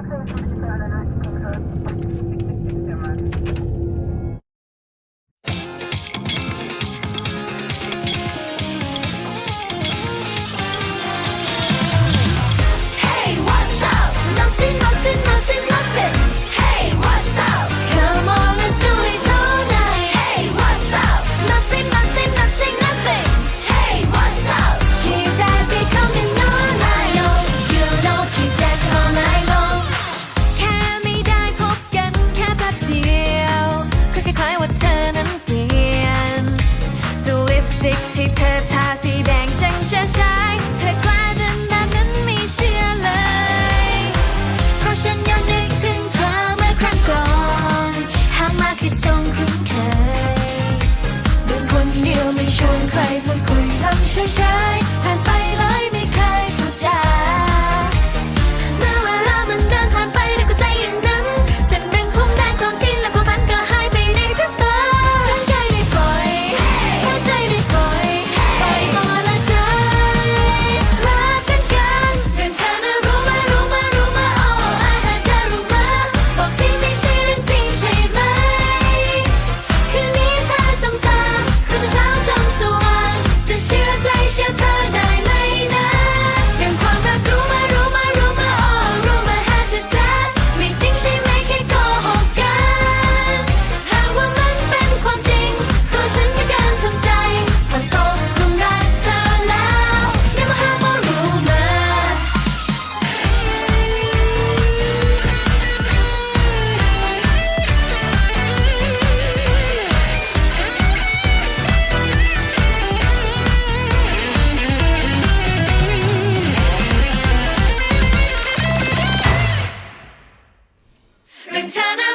Thank you. ิกที่เธอทาสีแดงช่างเชื่อชายเธอกล้าเดินแบบนั้นไม่เชื่อเลย เพราะฉันย้อนนึกถึงเธอเมื่อครั้งก่อนหากมาคือทรงคุ้นเคยเดินคนเดียวไม่ชวนใครพูดคุยทำเชื่อ 괜찮아.